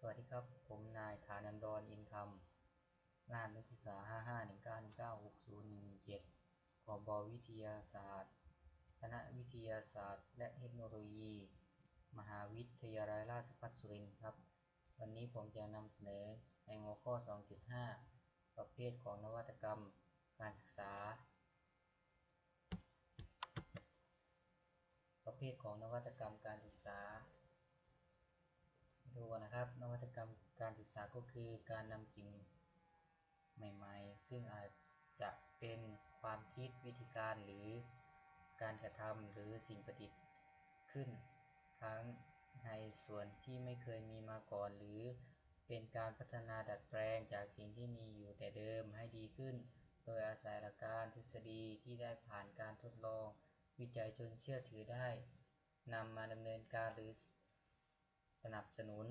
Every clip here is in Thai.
สวัสดีครับ ผมนายฐานันดรอินคำรหัสนักศึกษา 5519196017ขอบวิทยาศาสตร์ คณะวิทยาศาสตร์ และเทคโนโลยี มหาวิทยาลัยราชภัฏสุรินทร์ครับ วันนี้ผมจะนำเสนอในหัวข้อ 2.5 ประเภทของนวัตกรรม การศึกษา ประเภทของนวัตกรรมการศึกษา ดูนะครับ นวัตกรรมการศึกษาก็คือการนำสิ่งใหม่ ๆ ซึ่งอาจจะเป็นความคิดวิธีการหรือการกระทำหรือสิ่งประดิษฐ์ขึ้น ทั้งในส่วนที่ไม่เคยมีมาก่อน หรือเป็นการพัฒนาดัดแปลงจากสิ่งที่มีอยู่แต่เดิมให้ดีขึ้น โดยอาศัยหลักการทฤษฎีที่ได้ผ่านการทดลอง วิจัยจนเชื่อถือได้นำมาดำเนินการหรือ สนับสนุน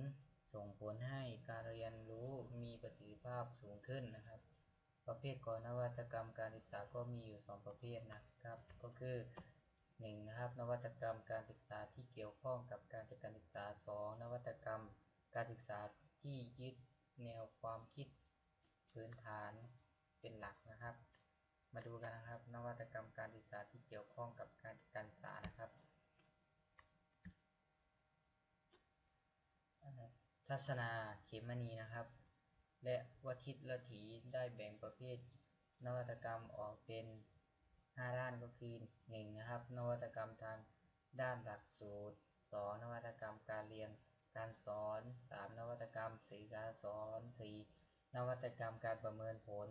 ส่งผลให้การเรียนรู้มีประสิทธิภาพสูงขึ้นนะครับ ประเภทของนวัตกรรมการศึกษาก็มีอยู่ 2 ประเภทนะครับ ก็คือ 1. นะครับนวัตกรรมการศึกษาที่เกี่ยวข้องกับการจัดการศึกษา 2. นวัตกรรมการศึกษาที่ยึดแนวความคิดพื้นฐานเป็นหลักนะครับ มาดูกันนะครับ นวัตกรรมการศึกษาที่เกี่ยวข้องกับการจัดการศึกษานะครับ ทัศนาเขมณีนะครับ และวทิตละถีได้แบ่งประเภท นวัตกรรมออกเป็น 5 ด้านก็คือ 1. นะครับ นวัตกรรมทางด้านหลักสูตร 2. นวัตกรรมการเรียนการสอน 3. นวัตกรรมสื่อการสอน 4. นวัตกรรมการประเมินผล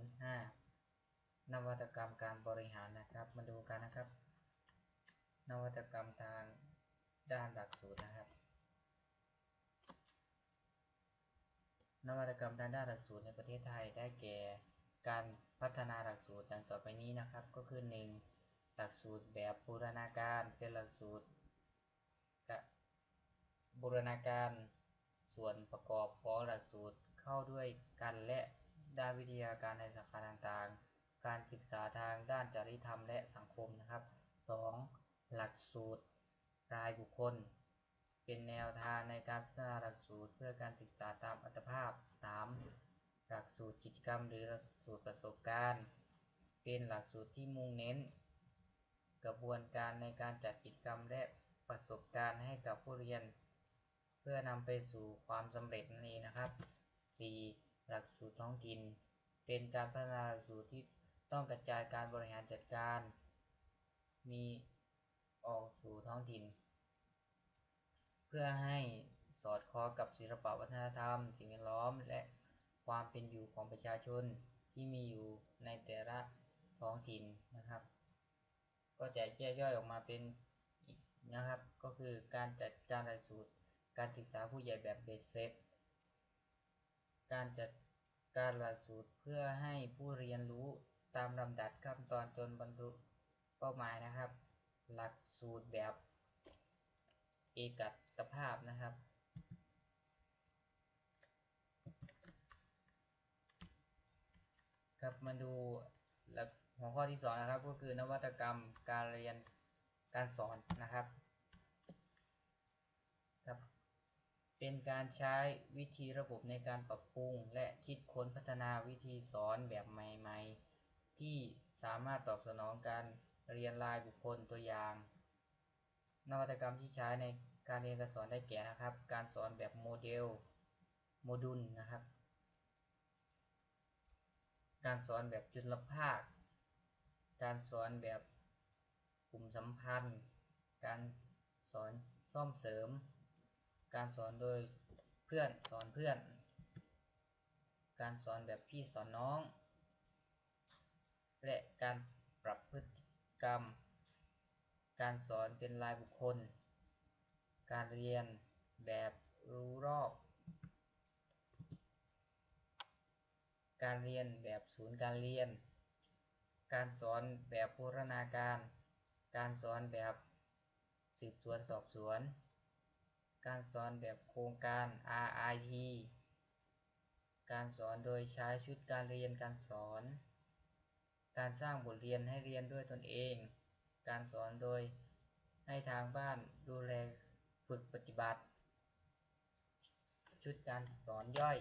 5. นวัตกรรมการบริหารนะครับ มาดูกันนะครับ นวัตกรรมทางด้านหลักสูตรนะครับ นวัตกรรมทางด้านหลักสูตรในประเทศไทยได้แก่ การพัฒนาหลักสูตรดังต่อไปนี้นะครับ ก็คือ 1. หลักสูตรแบบบูรณาการเป็นหลักสูตรบูรณาการส่วนประกอบของหลักสูตรเข้าด้วยกันและด้านวิทยาการในสาขาต่างๆ การศึกษาทางด้านจริยธรรมและสังคมนะครับ 2. หลักสูตรรายบุคคล เป็นแนวทางในการพัฒนาหลักสูตรเพื่อการศึกษาตามอัตภาพ 3. หลักสูตรกิจกรรมหรือหลักสูตรประสบการณ์ เป็นหลักสูตรที่มุ่งเน้น กระบวนการในการจัดกิจกรรมและประสบการณ์ให้กับผู้เรียน เพื่อนำไปสู่ความสำเร็จนั่นเองนะครับ 4. หลักสูตรท้องถิ่น เป็นการพัฒนาหลักสูตรที่ต้องกระจายการบริหารจัดการ มีออกสู่ท้องถิ่น พื่อให้สอดคล้องกับศิลปวัฒนธรรม สิ่งแวดล้อม และความเป็นอยู่ของประชาชนที่มีอยู่ในแต่ละท้องถิ่นนะครับ ก็จะแยกย่อยออกมาเป็นนะครับ ก็คือการจัดการหลักสูตร การศึกษาผู้ใหญ่แบบเบสเซ็ตการจัดการหลักสูตรเพื่อให้ผู้เรียนรู้ตามลำดับขั้นตอนจนบรรลุเป้าหมายนะครับ หลักสูตรแบบ เอกตภาพนะครับ ครับมาดูหลักหัวข้อที่สองนะครับ ก็คือนวัตกรรมการเรียนการสอนนะครับครับเป็นการใช้วิธีระบบในการปรับปรุง และคิดค้นพัฒนาวิธีสอนแบบใหม่ ๆ ที่สามารถตอบสนองการเรียนรายบุคคลตัวอย่าง นวัตกรรมที่ใช้ในการเรียนการสอนได้แก่นะครับ การสอนแบบโมเดลโมดูลนะครับ การสอนแบบจุลภาค การสอนแบบกลุ่มสัมพันธ์ การสอนซ่อมเสริม การสอนโดยเพื่อนสอนเพื่อน การสอนแบบพี่สอนน้อง และการปรับพฤติกรรม การสอนเป็นรายบุคคล การเรียนแบบรู้รอบ การเรียนแบบศูนย์การเรียน การสอนแบบบูรณาการ การสอนแบบสืบสวนสอบสวน การสอนแบบโครงการ RIT การสอนโดยใช้ชุดการเรียนการสอน การสร้างบทเรียนให้เรียนด้วยตนเอง การสอนโดยให้ทางบ้านดูแลฝึกปฏิบัติ ชุดการสอนย่อย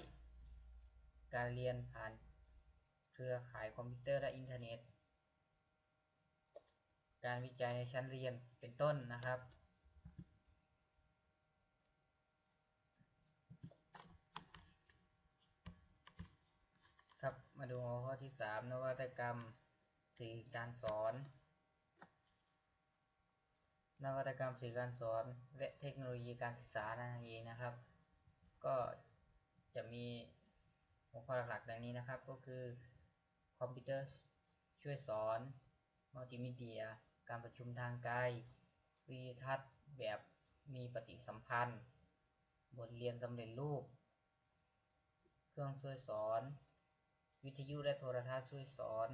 การเรียนผ่านเครือข่ายคอมพิวเตอร์และอินเทอร์เน็ต การวิจัยในชั้นเรียนเป็นต้นนะครับ ครับมาดูหัวข้อที่ 3 นวัตกรรมสื่อการสอน นวัตกรรมสื่อการสอนและเทคโนโลยีการศึกษานั่นเองนะครับ ก็จะมีหัวข้อหลักๆดังนี้นะครับ ก็คือคอมพิวเตอร์ช่วยสอนมัลติมีเดีย การประชุมทางไกลวิดีทัศน์แบบมีปฏิสัมพันธ์ บทเรียนสำเร็จรูป เครื่องช่วยสอน วิทยุและโทรทัศน์ช่วยสอน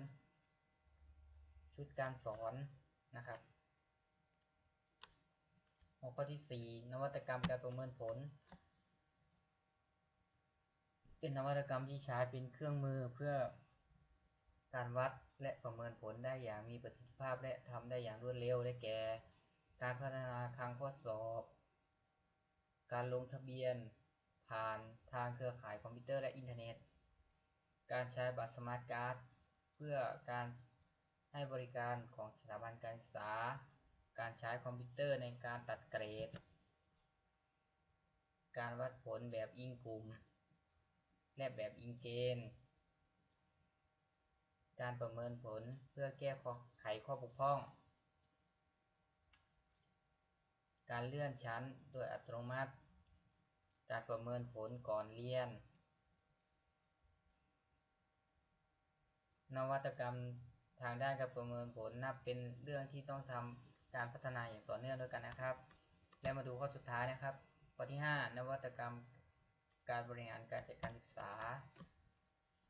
ชุดการสอนนะครับ หัวข้อที่ 4 นวัตกรรมการประเมินผล เป็นนวัตกรรมที่ใช้เป็นเครื่องมือเพื่อการวัดและประเมินผลได้อย่างมีประสิทธิภาพและทำได้อย่างรวดเร็วได้แก่ การพัฒนาคลังข้อสอบ การลงทะเบียน ผ่านทางเครือข่ายคอมพิวเตอร์และอินเทอร์เน็ต การใช้บัตรสมาร์ทการ์ดเพื่อการให้บริการของสถาบันการศึกษา การใช้คอมพิวเตอร์ในการตัดเกรด การวัดผลแบบอิงกลุ่ม และแบบอิงเกณฑ์ การประเมินผลเพื่อแก้ไขข้อบกพร่อง การเลื่อนชั้นโดยอัตโนมัติ การประเมินผลก่อนเรียน นวัตกรรมทางด้านการประเมินผลนับเป็นเรื่องที่ต้องทำ การพัฒนาอย่างต่อเนื่องด้วยกันนะครับ และมาดูข้อสุดท้ายนะครับข้อที่ 5 นวัตกรรมการบริหารการจัดการศึกษา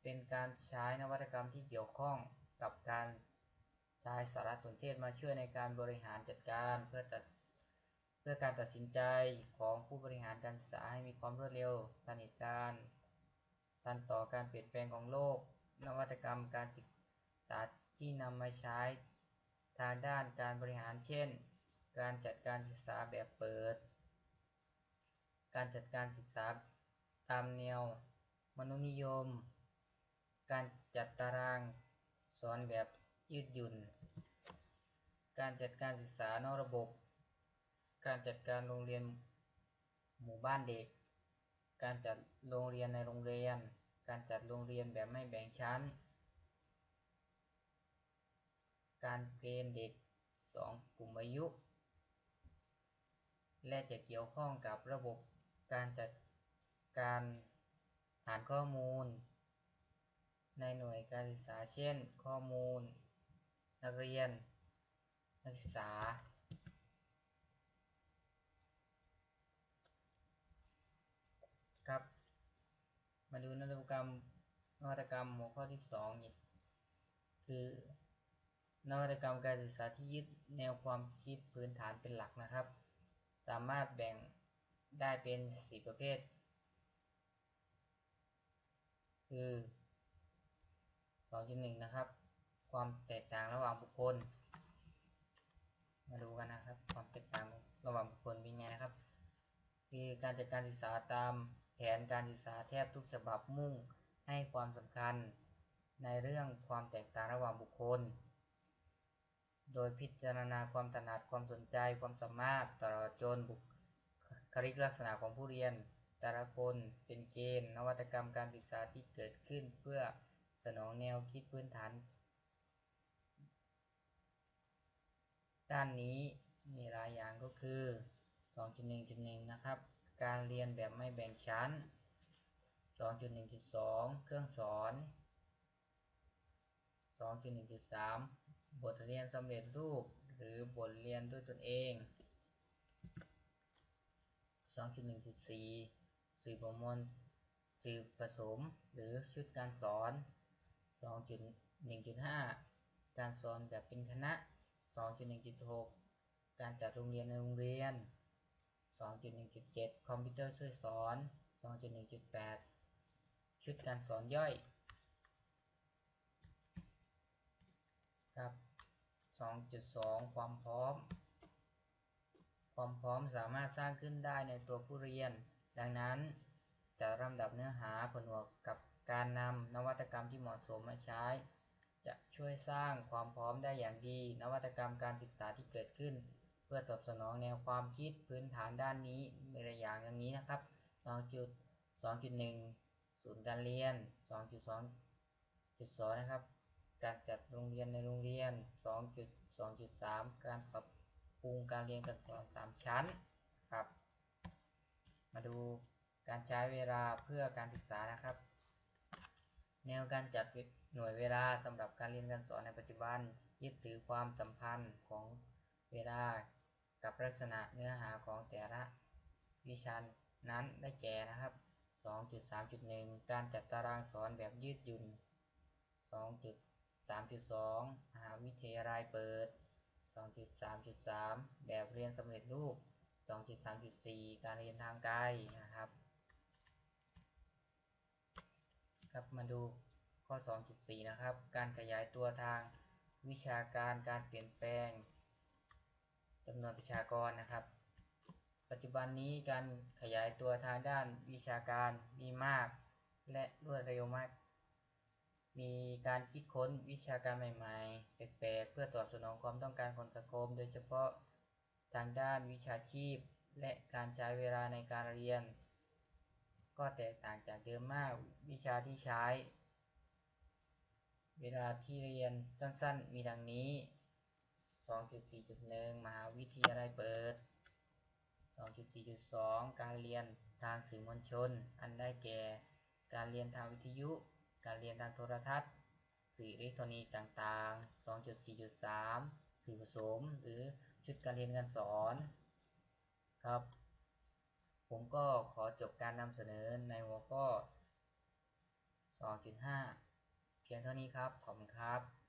เป็นการใช้นวัตกรรมที่เกี่ยวข้องกับการใช้สารสนเทศมาช่วยในการบริหารจัดการเพื่อตัดเพื่อการตัดสินใจของผู้บริหารการศึกษาให้มีความรวดเร็วทันเหตุการณ์ทันต่อการเปลี่ยนแปลงของโลก นวัตกรรมการศึกษาที่นำมาใช้ ทางด้านการบริหารเช่น การจัดการศึกษาแบบเปิด การจัดการศึกษาตามแนวมนุนิยม การจัดตารางสอนแบบยืดหยุ่น การจัดการศึกษานอกระบบ การจัดการโรงเรียนหมู่บ้านเด็ก การจัดโรงเรียนในโรงเรียน การจัดโรงเรียนแบบไม่แบ่งชั้น การเกณฑ์เด็ก 2 กลุ่มอายุ และจะเกี่ยวข้องกับระบบการจัดการฐานข้อมูล ในหน่วยการศึกษาเช่น ข้อมูล นักเรียน นักศึกษา ครับ มาดูนวัตกรรมนวัตกรรมหัวข้อที่สองนี่คือ นวัตกรรมการศึกษาที่ยึดแนวความคิดพื้นฐานเป็นหลักนะครับ สามารถแบ่งได้เป็นสี่ประเภท คือ 2.1 นะครับ ความแตกต่างระหว่างบุคคล มาดูกันนะครับ ความแตกต่างระหว่างบุคคลเป็นไงนะครับ คือการจัดการศึกษาตามแผนการศึกษาแทบทุกฉบับมุ่งให้ความสำคัญในเรื่องความแตกต่างระหว่างบุคคล โดยพิจารณาความถนัดความสนใจ ความสามารถตลอดจนบุคลิกลักษณะของผู้เรียน แต่ละคนเป็นเกณฑ์ นวัตกรรมการศึกษาที่เกิดขึ้นเพื่อสนองแนวคิดพื้นฐาน ด้านนี้มีหลายอย่างก็คือ 2.1.1 นะครับ การเรียนแบบไม่แบ่งชั้น 2.1.2 เครื่องสอน 2.1.3 บทเรียนสำเร็จรูป หรือบทเรียนด้วยตนเอง 2.1.4 สื่อประมวลสื่อผสม หรือชุดการสอน 2.1.5 การสอนแบบเป็นคณะ 2.1.6 การจัดโรงเรียนในโรงเรียน 2.1.7 คอมพิวเตอร์ช่วยสอน 2.1.8 ชุดการสอนย่อยครับ 2.2 ความพร้อม ความพร้อมสามารถสร้างขึ้นได้ในตัวผู้เรียน ดังนั้นจัดลำดับเนื้อหาผนวกกับการนำนวัตกรรมที่เหมาะสมมาใช้ จะช่วยสร้างความพร้อมได้อย่างดี นวัตกรรมการศึกษาที่เกิดขึ้น เพื่อตอบสนองแนวความคิดพื้นฐานด้านนี้มีตัวอย่างดังนี้นะครับ 2.2.1 ศูนย์การเรียน 2.2.2 นะครับ การจัดโรงเรียนในโรงเรียน 2.2.3 การปรับปรุงการเรียนการสอน 3 ชั้นครับ มาดูการใช้เวลาเพื่อการศึกษานะครับ แนวการจัดหน่วยเวลาสำหรับการเรียนการสอนในปัจจุบัน ยึดถือความสัมพันธ์ของเวลากับลักษณะเนื้อหาของแต่ละวิชานั้นได้แก่นะครับ 2.3.1 การจัดตารางสอนแบบยืดหยุ่น 2.3.2 มหาวิทยาลัยเปิด 2.3.3 แบบเรียนสำเร็จรูป 2.3.4 การเรียนทางไกลนะครับ ครับมาดูข้อ 2.4 นะครับ การขยายตัวทางวิชาการการเปลี่ยนแปลงจำนวนประชากรนะครับ ปัจจุบันนี้การขยายตัวทางด้านวิชาการมีมาก และรวดเร็วมาก มีการคิดค้นวิชาการใหม่ๆ แปลกๆ เพื่อตอบสนองความต้องการของสังคม โดยเฉพาะทางด้านวิชาชีพ และการใช้เวลาในการเรียน ก็แตกต่างจากเดิมมากวิชาที่ใช้ เวลาที่เรียนสั้นๆ มีดังนี้ 2.4.1 มหาวิทยาลัยเปิด 2.4.2 การเรียนทางสื่อมวลชน อันได้แก่ การเรียนทางวิทยุ การเรียนทางโทรทัศน์ สื่ออิเล็กทรอนิกส์ต่างๆ 2.4.3 สื่อผสม หรือชุดการเรียนการสอนครับ ผมก็ขอจบการนำเสนอในหัวข้อ 2.5 เพียงเท่านี้ครับ ขอบคุณครับ